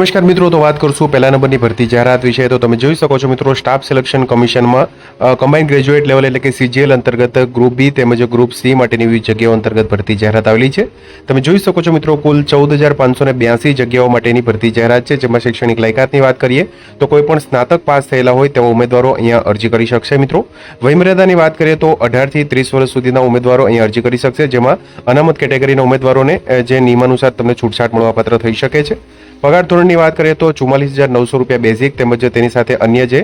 નમસ્કાર મિત્રો, તો વાત કરશું પહેલા નંબરની ભરતી જાહેરાત વિશે. તો તમે જોઈ શકો છો મિત્રો, સ્ટાફ સિલેક્શન કમિશનમાં કમ્બાઇન્ડ ગ્રેજ્યુએટ લેવલ એટલે કે સીજીએલ અંતર્ગત ગ્રુપ બી તેમજ ગ્રુપ સી માટેની વિવિધ જગ્યાઓ અંતર્ગત ભરતી જાહેરાત આવેલી છે. તમે જોઈ શકો છો મિત્રો, કુલ ચૌદ હજાર પાંચસો ને બ્યાસી જગ્યાઓ માટેની ભરતી જાહેરાત છે, જેમાં શૈક્ષણિક લાયકાતની વાત કરીએ, તો કોઈ પણ સ્નાતક પાસ થયેલા હોય તેવા ઉમેદવારો અહીંયા અરજી કરી શકશે મિત્રો. વયમર્યાદાની વાત કરીએ તો અઢારથી ત્રીસ વર્ષ સુધીના ઉમેદવારો અહીંયા અરજી કરી શકશે, જેમાં અનામત કેટેગરીના ઉમેદવારોને જે નિયમાનુસાર તમને છૂટછાટ મળવાપાત્ર થઈ શકે છે. પગાર ધોરણની વાત કરીએ તો ચુમ્માલીસ હજાર નવસો રૂપિયા બેઝિક તેમજ તેની સાથે અન્ય જે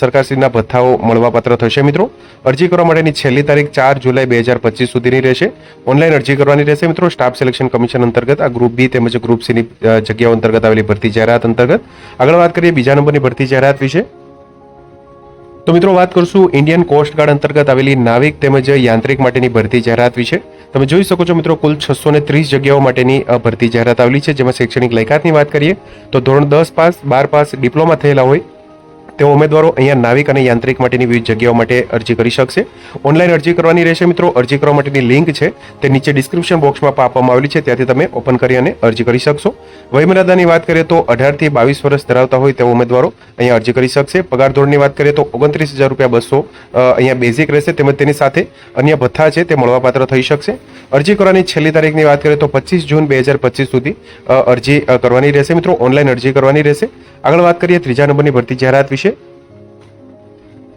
સરકારશ્રીના ભથ્થાઓ મળવાપાત્ર થશે મિત્રો. અરજી કરવા માટેની છેલ્લી તારીખ ચાર જુલાઈ બે હજાર પચીસ સુધીની રહેશે. ઓનલાઈન અરજી કરવાની રહેશે મિત્રો. સ્ટાફ સિલેક્શન કમિશન અંતર્ગત, આ ગ્રુપ બી તેમજ ગ્રુપ સીની જગ્યાઓ અંતર્ગત આવેલી ભરતી જાહેરાત અંતર્ગત. આગળ વાત કરીએ બીજા નંબરની ભરતી જાહેરાત વિશે. તો મિત્રો વાત કરશું ઇન્ડિયન કોસ્ટ ગાર્ડ અંતર્ગત આવેલી નાવિક તેમજ યાંત્રિક માટેની ભરતી જાહેરાત વિશે. તમે જોઈ શકો છો મિત્રો કુલ છસો ને ત્રીસ જગ્યાઓ માટેની ભરતી જાહેરાત આવેલી છે, જેમાં શૈક્ષણિક લાયકાતની વાત કરીએ તો ધોરણ દસ પાસ બાર પાસ ડિપ્લોમા થયેલા હોય તેવા ઉમેદવારો અહીંયા નાવિક અને યાંત્રિક માટેની વિવિધ જગ્યાઓ માટે અરજી કરી શકશે. ઓનલાઈન અરજી કરવાની રહેશે મિત્રો. અરજી કરવા માટેની લિંક છે. તે નીચે ડિસ્ક્રિપ્શન બોક્સમાં આપવામાં આવેલી છે. ત્યાંથી તમે ઓપન કરી અને અરજી કરી શકશો. વયમર્યાદાની વાત કરીએ તો અઢારથી બાવીસ વર્ષ ધરાવતા હોય તેવા ઉમેદવારો અહીંયા અરજી કરી શકશે. પગાર ધોરણની વાત કરીએ તો ઓગણત્રીસ હજાર રૂપિયા બસો અહીંયા બેઝિક રહેશે. તેમજ તેની સાથે અન્ય ભથ્થા છે તે મળવાપાત્ર થઈ શકશે. અરજી કરવાની છેલ્લી તારીખની વાત કરીએ તો પચીસ જૂન બે હજાર પચીસ સુધી અરજી કરવાની રહેશે મિત્રો. ઓનલાઈન અરજી કરવાની રહેશે. આગળ વાત કરીએ ત્રીજા નંબરની ભરતી જાહેરાત વિશે.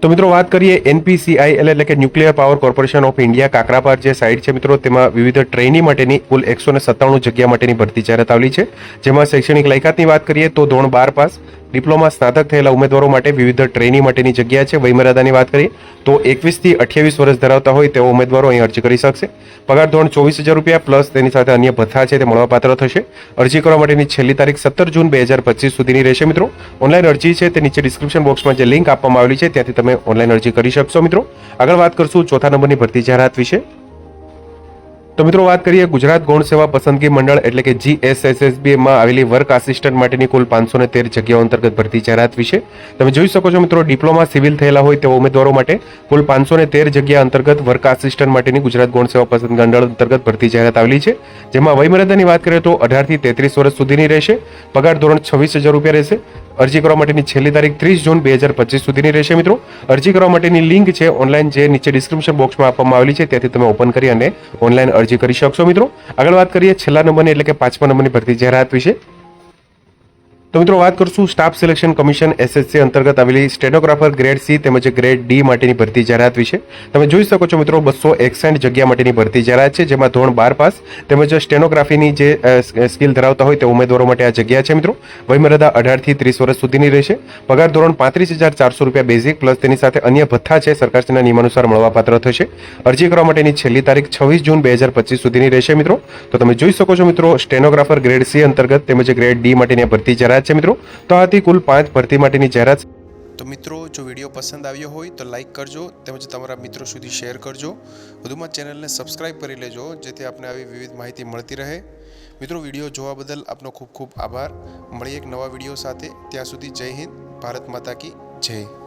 તો મિત્રો વાત કરીએ એનપીસીઆઈએલ એટલે કે nuclear power corporation of India Kakrapar જે સાઇટ છે મિત્રો, તેમાં વિવિધ ટ્રેની માટેની કુલ એકસો સત્તાણું જગ્યા માટેની ભરતી જાહેરાત આવેલી છે. જેમાં શૈક્ષણિક લાયકાતની વાત કરીએ તો ધોરણ બાર પાસ ડિપ્લોમા સ્નાતક થયેલા ઉમેદવારો માટે વિવિધ ટ્રેની માટેની જગ્યા છે. વયમર્યાદાની વાત કરીએ તો એકવીસથી અઠ્યાવીસ વર્ષ ધરાવતા હોય તેવા ઉમેદવારો અહીં અરજી કરી શકશે. પગાર ધોરણ ચોવીસ હજાર રૂપિયા પ્લસ તેની સાથે અન્ય ભથ્થા છે તે મળવાપાત્ર થશે. અરજી કરવા માટેની છેલ્લી તારીખ સત્તર જૂન બે હજાર પચીસ સુધીની રહેશે મિત્રો. ઓનલાઈન અરજી છે તે નીચે ડિસ્ક્રિપ્શન બોક્સમાં જે લિંક આપવામાં આવેલી છે, ત્યાંથી તમે ઓનલાઈન અરજી કરી શકશો મિત્રો. આગળ વાત કરશું ચોથા નંબરની ભરતી જાહેરાત વિશે. તો મિત્રો વાત કરીએ ગુજરાત ગૌણ સેવા પસંદગી મંડળ એટલે કે જીએસએસએસબીએમાં આવેલી વર્ક આસિસ્ટન્ટ માટેની કુલ પાંચસો ને તેર જગ્યાઓ અંતર્ગત ભરતી જાહેરાત વિશે. તમે જોઈ શકો છો મિત્રો, ડિપ્લોમા સિવિલ થયેલા હોય તેવા ઉમેદવારો માટે કુલ પાંચસો ને તેર જગ્યા અંતર્ગત વર્ક આસિસ્ટન્ટ માટેની ગુજરાત ગૌણ સેવા પસંદગી મંડળ અંતર્ગત ભરતી જાહેરાત આવેલી છે. જેમાં વયમર્યાદાની વાત કરીએ તો અઢારથી તેત્રીસ વર્ષ સુધીની રહેશે. પગાર ધોરણ છવ્વીસ હજાર રૂપિયા રહેશે. અરજી કરવા માટેની છેલ્લી તારીખ ત્રીસ જૂન બે હજાર પચીસ સુધીની રહેશે મિત્રો. અરજી કરવા માટેની લિંક છે ઓનલાઈન જે નીચે ડિસ્ક્રિપ્શન બોક્સમાં આપવામાં આવેલી છે, ત્યાંથી તમે ઓપન કરી અને ઓનલાઈન અરજી કરી શકશો મિત્રો. આગળ વાત કરીએ છેલ્લા નંબરની એટલે કે પાંચમા નંબરની ભરતી જાહેરાત વિશે. તો મિત્રો વાત કરશું સ્ટાફ સિલેક્શન કમિશન એસએસસી અંતર્ગત આવેલી સ્ટેનોગ્રાફર ગ્રેડ સી તેમજ ગ્રેડ ડી માટેની ભરતી જાહેરાત વિશે. તમે જોઈ શકો છો મિત્રો બસો એકસઠ જગ્યા માટેની ભરતી જાહેરાત છે, જેમાં ધોરણ બાર પાસ તેમજ સ્ટેનોગ્રાફીની જે સ્કિલ ધરાવતા હોય તે ઉમેદવારો માટે આ જગ્યા છે મિત્રો. વયમર્યાદા અઢારથી ત્રીસ વર્ષ સુધીની રહેશે. પગાર ધોરણ પાંત્રીસ હજાર ચારસો રૂપિયા બેઝિક પ્લસ તેની સાથે અન્ય ભથ્થા છે, સરકારશ્રીના નિયમાનુસાર મળવાપાત્ર થશે. અરજી કરવા માટેની છેલ્લી તારીખ છવ્વીસ જૂન બે હજાર પચીસ સુધીની રહેશે મિત્રો. તો તમે જોઈ શકો છો મિત્રો સ્ટેનોગ્રાફર ગ્રેડ સી અંતર્ગત તેમજ ગ્રેડ ડી માટેની ભરતી જાહેરાત છે મિત્રો. તો આથી કુલ પાંચ ભરતી માટેની જાહેરાત તો મિત્રો, જો વીડિયો પસંદ આવ્યો હોય તો લાઈક કરજો, તેમજ તમારા મિત્રો સુધી શેર કરજો. વધુમાં ચેનલને સબસ્ક્રાઇબ કરી લેજો, જેથી આપને આવી વિવિધ માહિતી મળતી રહે. મિત્રો, વીડિયો જોવા બદલ આપનો ખૂબ ખૂબ આભાર. મળીએ એક નવા વીડિયો સાથે. ત્યાં સુધી જય હિન્દ, ભારત માતા કી જય.